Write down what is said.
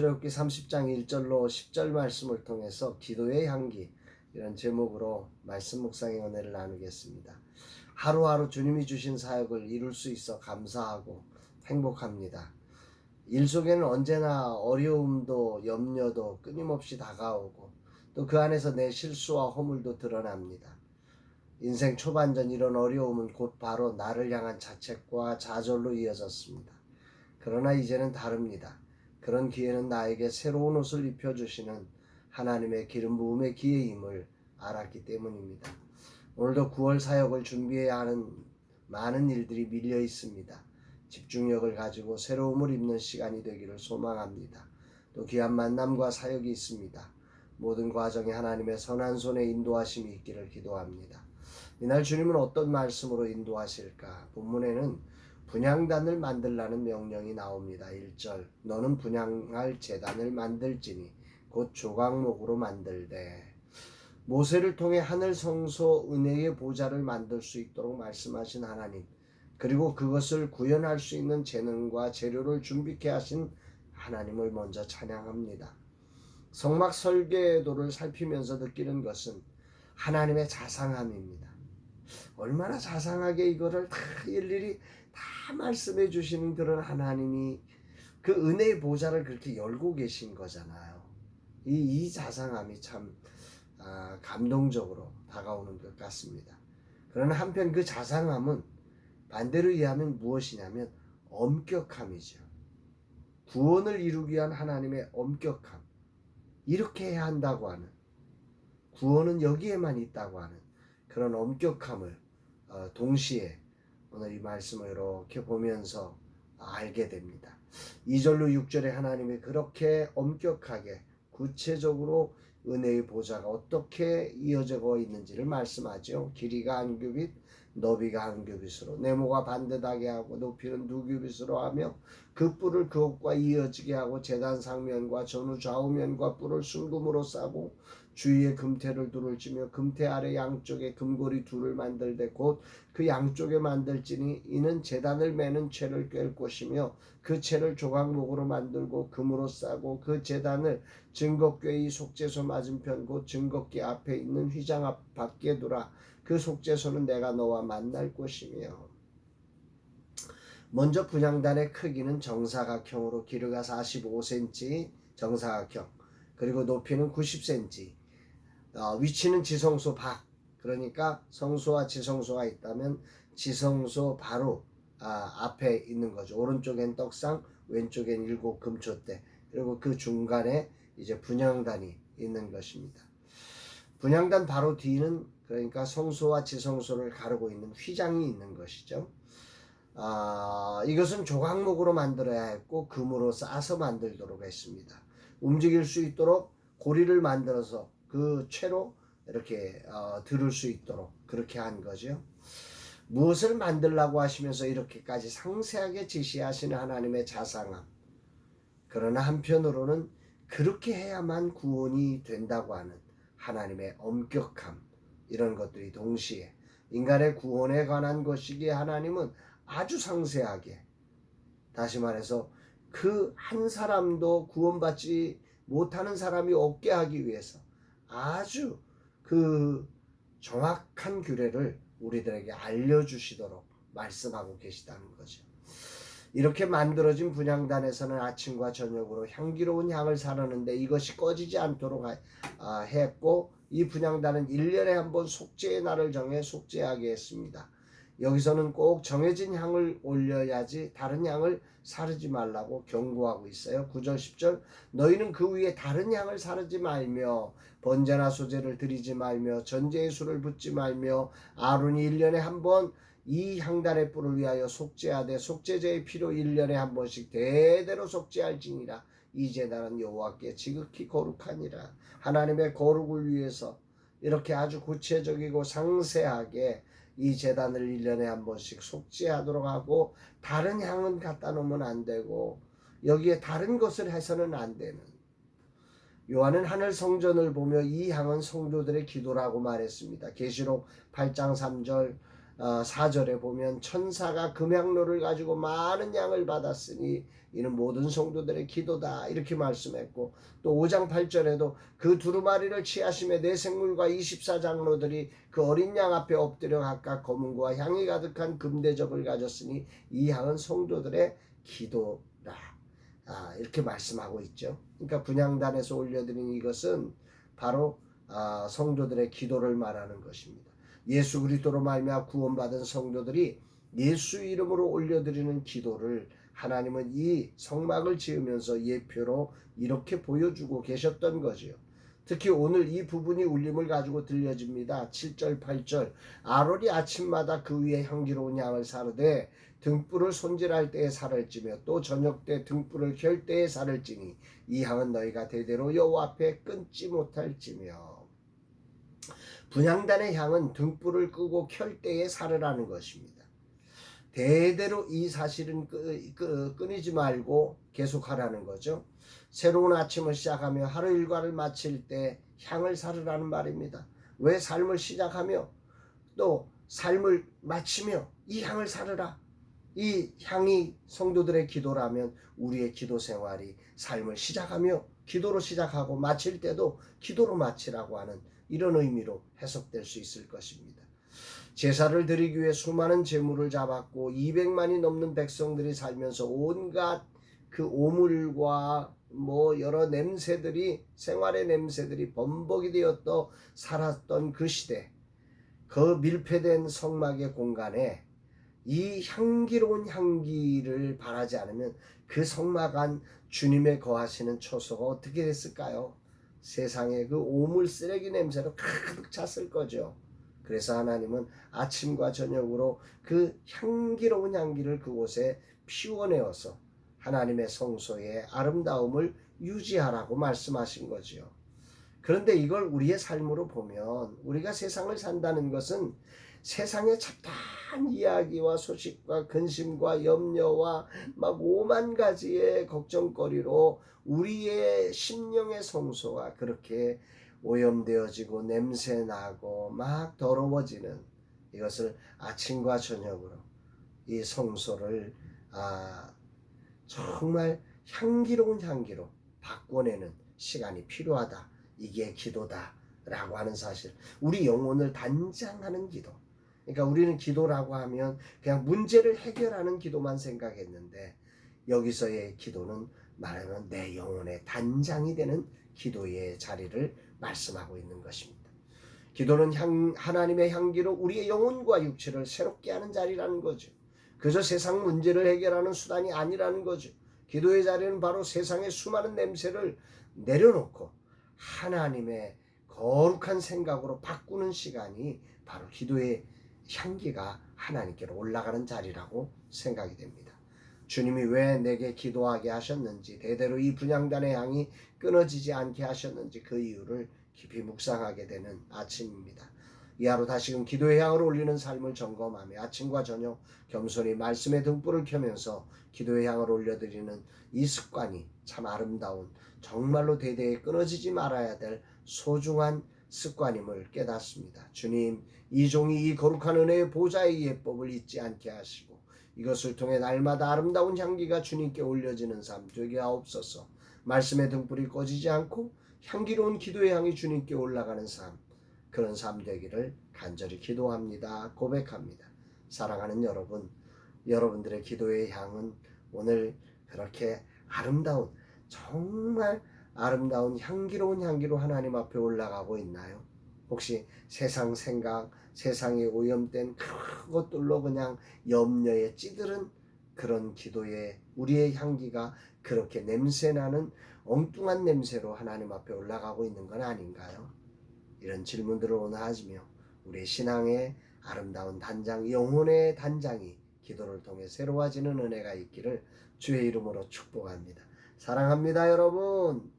출애굽기 30장 1절로 10절 말씀을 통해서 기도의 향기 이런 제목으로 말씀 묵상의 은혜를 나누겠습니다. 하루하루 주님이 주신 사역을 이룰 수 있어 감사하고 행복합니다. 일 속에는 언제나 어려움도 염려도 끊임없이 다가오고 또 그 안에서 내 실수와 허물도 드러납니다. 인생 초반전 이런 어려움은 곧 바로 나를 향한 자책과 좌절로 이어졌습니다. 그러나 이제는 다릅니다. 그런 기회는 나에게 새로운 옷을 입혀주시는 하나님의 기름 부음의 기회임을 알았기 때문입니다. 오늘도 9월 사역을 준비해야 하는 많은 일들이 밀려 있습니다. 집중력을 가지고 새로움을 입는 시간이 되기를 소망합니다. 또 귀한 만남과 사역이 있습니다. 모든 과정에 하나님의 선한 손의 인도하심이 있기를 기도합니다. 이날 주님은 어떤 말씀으로 인도하실까? 본문에는 분향단을 만들라는 명령이 나옵니다. 1절 너는 분향할 재단을 만들지니 곧 조각목으로 만들되 모세를 통해 하늘 성소 은혜의 보좌를 만들 수 있도록 말씀하신 하나님 그리고 그것을 구현할 수 있는 재능과 재료를 준비케 하신 하나님을 먼저 찬양합니다. 성막 설계도를 살피면서 느끼는 것은 하나님의 자상함입니다. 얼마나 자상하게 이거를 다 일일이 다 말씀해 주시는 그런 하나님이 그 은혜의 보좌를 그렇게 열고 계신 거잖아요. 이, 이 자상함이 참 아, 감동적으로 다가오는 것 같습니다. 그러나 한편 그 자상함은 반대로 이해하면 무엇이냐면 엄격함이죠. 구원을 이루기 위한 하나님의 엄격함. 이렇게 해야 한다고 하는 구원은 여기에만 있다고 하는 그런 엄격함을 어, 동시에 오늘 이 말씀을 이렇게 보면서 알게 됩니다. 2절로 6절에 하나님이 그렇게 엄격하게 구체적으로 은혜의 보좌가 어떻게 이어져 있는지를 말씀하죠. 길이가 한 규빗, 너비가 한 규빗으로 네모가 반듯하게 하고 높이는 두 규빗으로 하며 그 뿔을 그것과 이어지게 하고 재단 상면과 전후 좌우면과 뿔을 순금으로 싸고 주위에 금태를 둘을 찌며 금태 아래 양쪽에 금고리 둘을 만들되 곧 그 양쪽에 만들지니 이는 재단을 매는 채를 꿰을 것이며 그 채를 조각목으로 만들고 금으로 싸고 그 재단을 증거궤의 속죄소 맞은편 곧 증거궤 앞에 있는 휘장 앞 밖에 두라. 그 속죄소는 내가 너와 만날 곳이며. 먼저 분양단의 크기는 정사각형으로 길이가 45cm 정사각형 그리고 높이는 90cm 어, 위치는 지성소 밖 그러니까 성소와 지성소가 있다면 지성소 바로 아, 앞에 있는 거죠 오른쪽엔 떡상 왼쪽엔 일곱 금초대 그리고 그 중간에 이제 분양단이 있는 것입니다 분양단 바로 뒤는 그러니까 성소와 지성소를 가르고 있는 휘장이 있는 것이죠. 아, 이것은 조각목으로 만들어야 했고 금으로 싸서 만들도록 했습니다. 움직일 수 있도록 고리를 만들어서 그 채로 이렇게 어, 들을 수 있도록 그렇게 한 거죠. 무엇을 만들라고 하시면서 이렇게까지 상세하게 지시하시는 하나님의 자상함. 그러나 한편으로는 그렇게 해야만 구원이 된다고 하는 하나님의 엄격함. 이런 것들이 동시에 인간의 구원에 관한 것이기에 하나님은 아주 상세하게 다시 말해서 그 한 사람도 구원받지 못하는 사람이 없게 하기 위해서 아주 그 정확한 규례를 우리들에게 알려주시도록 말씀하고 계시다는 거죠. 이렇게 만들어진 분양단에서는 아침과 저녁으로 향기로운 향을 사르는데 이것이 꺼지지 않도록 아, 했고 이 분양단은 1년에 한 번 속죄의 날을 정해 속죄하게 했습니다. 여기서는 꼭 정해진 향을 올려야지 다른 향을 사르지 말라고 경고하고 있어요. 9절 10절. 너희는 그 위에 다른 향을 사르지 말며 번제나 소제를 드리지 말며 전제의 술을 붓지 말며 아론이 1년에 한 번 이 향단의 뿔을 위하여 속죄하되 속죄제의 피로 1년에 한 번씩 대대로 속죄할지니라. 이제 나는 여호와께 지극히 거룩하니라. 하나님의 거룩을 위해서 이렇게 아주 구체적이고 상세하게 이 재단을 1년에 한 번씩 속죄하도록 하고 다른 향은 갖다 놓으면 안 되고 여기에 다른 것을 해서는 안 되는 요한은 하늘 성전을 보며 이 향은 성도들의 기도라고 말했습니다. 계시록 8장 3절 어, 4절에 보면 천사가 금향로를 가지고 많은 양을 받았으니 이는 모든 성도들의 기도다 이렇게 말씀했고 또 5장 8절에도 그 두루마리를 취하심에 내 생물과 24장로들이 그 어린 양 앞에 엎드려 각각 검은과 향이 가득한 금대접을 가졌으니 이 향은 성도들의 기도라 아, 이렇게 말씀하고 있죠. 그러니까 분양단에서 올려드린 이것은 바로 아, 성도들의 기도를 말하는 것입니다. 예수 그리스도로 말미암아 구원받은 성도들이 예수 이름으로 올려드리는 기도를 하나님은 이 성막을 지으면서 예표로 이렇게 보여주고 계셨던 거지요. 특히 오늘 이 부분이 울림을 가지고 들려집니다. 7절, 8절. 아론이 아침마다 그 위에 향기로운 양을 사르되 등불을 손질할 때에 살을 찌며 또 저녁 때 등불을 켤 때에 살을 찌니 이 향은 너희가 대대로 여호와 앞에 끊지 못할지며 분향단의 향은 등불을 끄고 켤 때에 살으라는 것입니다. 대대로 이 사실은 끄, 끄, 끊이지 말고 계속하라는 거죠. 새로운 아침을 시작하며 하루 일과를 마칠 때 향을 사르라는 말입니다. 왜 삶을 시작하며 또 삶을 마치며 이 향을 사르라. 이 향이 성도들의 기도라면 우리의 기도 생활이 삶을 시작하며 기도로 시작하고 마칠 때도 기도로 마치라고 하는 이런 의미로 해석될 수 있을 것입니다. 제사를 드리기 위해 수많은 제물을 잡았고 200만이 넘는 백성들이 살면서 온갖 그 오물과 뭐 여러 냄새들이 생활의 냄새들이 범벅이 되었더 살았던 그 시대 그 밀폐된 성막의 공간에 이 향기로운 향기를 바라지 않으면 그 성막 안 주님의 거하시는 초소가 어떻게 됐을까요? 세상에 그 오물 쓰레기 냄새로 가득 찼을 거죠. 그래서 하나님은 아침과 저녁으로 그 향기로운 향기를 그곳에 피워내어서 하나님의 성소의 아름다움을 유지하라고 말씀하신 거지요. 그런데 이걸 우리의 삶으로 보면 우리가 세상을 산다는 것은 세상의 잡다 한 이야기와 소식과 근심과 염려와 막 오만 가지의 걱정거리로 우리의 심령의 성소가 그렇게 오염되어지고 냄새 나고 막 더러워지는 이것을 아침과 저녁으로 이 성소를 아 정말 향기로운 향기로 바꿔내는 시간이 필요하다. 이게 기도다라고 하는 사실. 우리 영혼을 단장하는 기도. 그러니까 우리는 기도라고 하면 그냥 문제를 해결하는 기도만 생각했는데 여기서의 기도는 말하면 내 영혼의 단장이 되는 기도의 자리를 말씀하고 있는 것입니다. 기도는 향, 하나님의 향기로 우리의 영혼과 육체를 새롭게 하는 자리라는 거죠. 그저 세상 문제를 해결하는 수단이 아니라는 거죠. 기도의 자리는 바로 세상의 수많은 냄새를 내려놓고 하나님의 거룩한 생각으로 바꾸는 시간이 바로 기도의 향기가 하나님께로 올라가는 자리라고 생각이 됩니다. 주님이 왜 내게 기도하게 하셨는지, 대대로 이 분양단의 향이 끊어지지 않게 하셨는지 그 이유를 깊이 묵상하게 되는 아침입니다. 이 하루 다시금 기도의 향을 올리는 삶을 점검하며 아침과 저녁 겸손히 말씀의 등불을 켜면서 기도의 향을 올려드리는 이 습관이 참 아름다운 정말로 대대에 끊어지지 말아야 될 소중한 습관임을 깨닫습니다. 주님, 이 종이 이 거룩한 은혜의 보좌의 예법을 잊지 않게 하시고 이것을 통해 날마다 아름다운 향기가 주님께 올려지는 삶 되게 하옵소서. 말씀의 등불이 꺼지지 않고 향기로운 기도의 향이 주님께 올라가는 삶 그런 삶 되기를 간절히 기도합니다. 고백합니다. 사랑하는 여러분, 여러분들의 기도의 향은 오늘 그렇게 아름다운 정말 아름다운 향기로운 향기로 하나님 앞에 올라가고 있나요? 혹시 세상 생각, 세상에 오염된 큰 것들로 그냥 염려에 찌들은 그런 기도에 우리의 향기가 그렇게 냄새나는 엉뚱한 냄새로 하나님 앞에 올라가고 있는 건 아닌가요? 이런 질문들을 오늘 하시며 우리 신앙의 아름다운 단장, 영혼의 단장이 기도를 통해 새로워지는 은혜가 있기를 주의 이름으로 축복합니다. 사랑합니다, 여러분.